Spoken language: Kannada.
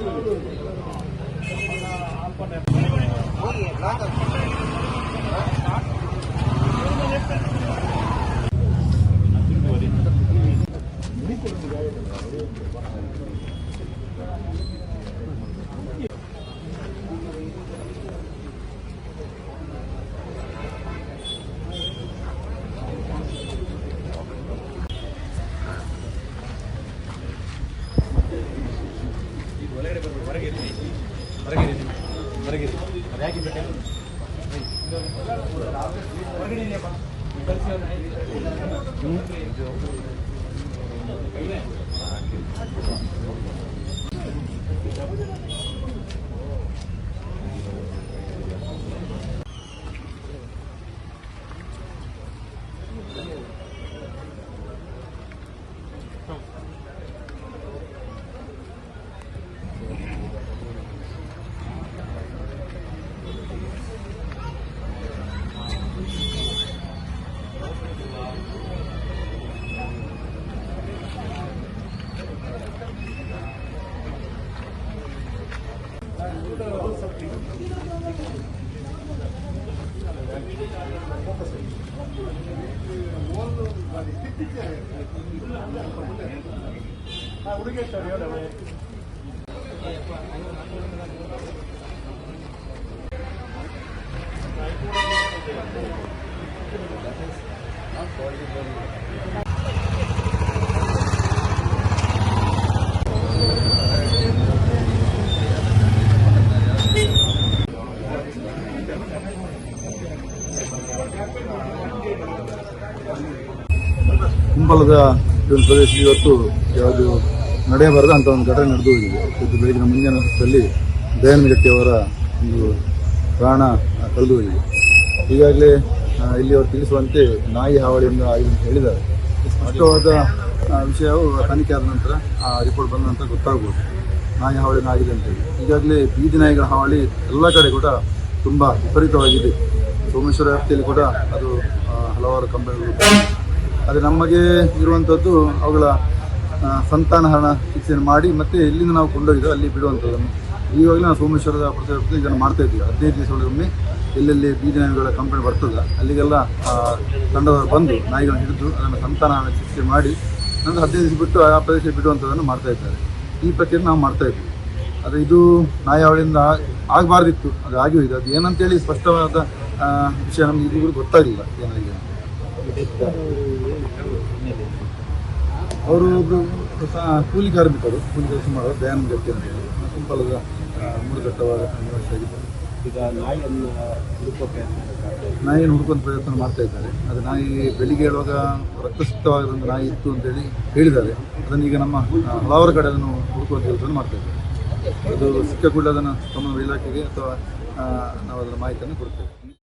ಅಲ್ಲ ಆಲ್ಪನೆ ಮೂರಿ ಲಾಗರ್ ಸ್ಟಾರ್ಟ್ ಅತಿ ದೊಡ್ಡದಾದ ಒಂದು ಪ್ರಬಲ ಹೊರಗೆ ಹೊರಗೆ ಹೊರಗೆ ಅದು ಯಾಕೆ ಬೇಕಾಗಿ ಹೊರಗಡೆ ಇದೆಯಪ್ಪ ಕಳಿಸಿ ಕುಂಬಳದ ಈ ಒಂದು ಪ್ರದೇಶ ಇವತ್ತು ಯಾವುದು ನಡೆಯಬಾರದು ಅಂತ ಒಂದು ಘಟನೆ ನಡೆದು ಹೋಗಿದೆ. ಇವತ್ತು ಬೆಳಗಿನ ಮುಂಜಾನೆ ಹೊತ್ತಲ್ಲಿ ದಯಾನಂದ ಗಟ್ಟಿಯವರ ಒಂದು ಪ್ರಾಣ ಕಳೆದು ಹೋಗಿದೆ. ಈಗಾಗಲೇ ಇಲ್ಲಿ ಅವರು ತಿಳಿಸುವಂತೆ ನಾಯಿ ಹಾವಳಿಯಿಂದ ಆಗಿದೆ ಅಂತ ಹೇಳಿದ್ದಾರೆ. ಸ್ಪಷ್ಟವಾದ ವಿಷಯವು ತನಿಖೆ ಆದ ನಂತರ ಆ ರಿಪೋರ್ಟ್ ಬಂದ ನಂತರ ಗೊತ್ತಾಗ್ಬೋದು. ನಾಯಿ ಹಾವಳಿನ ಆಗಿದೆ ಅಂತೇಳಿ ಈಗಾಗಲೇ ಬೀದಿ ನಾಯಿಗಳ ಹಾವಳಿ ಎಲ್ಲ ಕಡೆ ಕೂಡ ತುಂಬ ವಿಪರೀತವಾಗಿದೆ. ಸೋಮೇಶ್ವರ ವ್ಯಾಪ್ತಿಯಲ್ಲಿ ಕೂಡ ಅದು ಹಲವಾರು ಕಂಪನಿಗಳು ಆದರೆ ನಮಗೆ ಇರುವಂಥದ್ದು ಅವುಗಳ ಸಂತಾನ ಸಂತಾನಹರಣ ಶಿಕ್ಷೆಯನ್ನು ಮಾಡಿ ಮತ್ತೆ ಎಲ್ಲಿಂದ ನಾವು ಕೊಂಡೋಗಿದ್ದೋ ಅಲ್ಲಿ ಬಿಡುವಂಥದ್ದನ್ನು. ಈವಾಗಲೇ ನಾವು ಸೋಮೇಶ್ವರದ ಪ್ರತಿ ಇದನ್ನು ಮಾಡ್ತಾ ಇದ್ದೀವಿ. ಹದಿನೈದು ದಿವಸಗಳಿಗೊಮ್ಮೆ ಎಲ್ಲೆಲ್ಲಿ ಬೀದಿ ನಾಯಿಗಳ ಕಂಪನಿ ಬರ್ತದೆ ಅಲ್ಲಿಗೆಲ್ಲ ತಂಡದವರು ಬಂದು ನಾಯಿಗಳನ್ನು ಹಿಡಿದು ಅದನ್ನು ಸಂತಾನಹರಣ ಶಿಕ್ಷೆ ಮಾಡಿ ನಂತರ ಹದಿನೈದು ದಿವಸ ಬಿಟ್ಟು ಆ ಪ್ರದೇಶ ಬಿಡುವಂಥದ್ದನ್ನು ಮಾಡ್ತಾ ಇದ್ದಾರೆ. ಈ ಪ್ರಕ್ರಿಯೆ ನಾವು ಮಾಡ್ತಾ ಇದ್ವಿ ಆದರೆ ಇದು ನಾಯಿ ಅವಳಿಂದ ಆಗಬಾರ್ದಿತ್ತು. ಅದು ಆಗಿ ಹೋಯಿತು ಅದು ಏನಂತೇಳಿ ಸ್ಪಷ್ಟವಾದ ವಿಷಯ ನಮಗೆ ಇದು ಗೊತ್ತಾಗಲಿಲ್ಲ ಏನಾಗಿದೆ. ಅವರು ಒಬ್ಬರು ಕೂಲಿ ಕಾರ್ಮಿಕರು ಕೂಲಿ ಕೆಲಸ ಮಾಡೋರು ದಯಾನಂದ ಗಟ್ಟಿ ಅಂತ ಹೇಳಿ. ಕುಂಪಲದ ಮೂಡುಗಟ್ಟವಾದ ನಿವಾಸಿಯಾಗಿದ್ದಾರೆ ಈಗ ನಾಯಿಯನ್ನು ಹುಡುಕೋಕೆ ನಾಯಿಯನ್ನು ಹುಡುಕೋದು ಪ್ರಯತ್ನ ಮಾಡ್ತಾ ಇದ್ದಾರೆ. ಅದು ನಾಯಿ ಬೆಳಿಗ್ಗೆ ಹೇಳುವಾಗ ರಕ್ತಸಿಕ್ತವಾದ ಒಂದು ನಾಯಿ ಇತ್ತು ಅಂತೇಳಿ ಹೇಳಿದ್ದಾರೆ. ಅದನ್ನು ಈಗ ನಮ್ಮ ಹಲವಾರು ಕಡೆ ಅದನ್ನು ಹುಡುಕುವ ಕೆಲಸವನ್ನು ಮಾಡ್ತಾ ಇದ್ದಾರೆ. ಅದು ಸಿಕ್ಕ ಕೂಡಲೇ ಅದನ್ನು ಸಂಬಂಧ ಇಲಾಖೆಗೆ ಅಥವಾ ನಾವು ಅದರ ಮಾಹಿತಿಯನ್ನು ಕೊಡ್ತೇವೆ.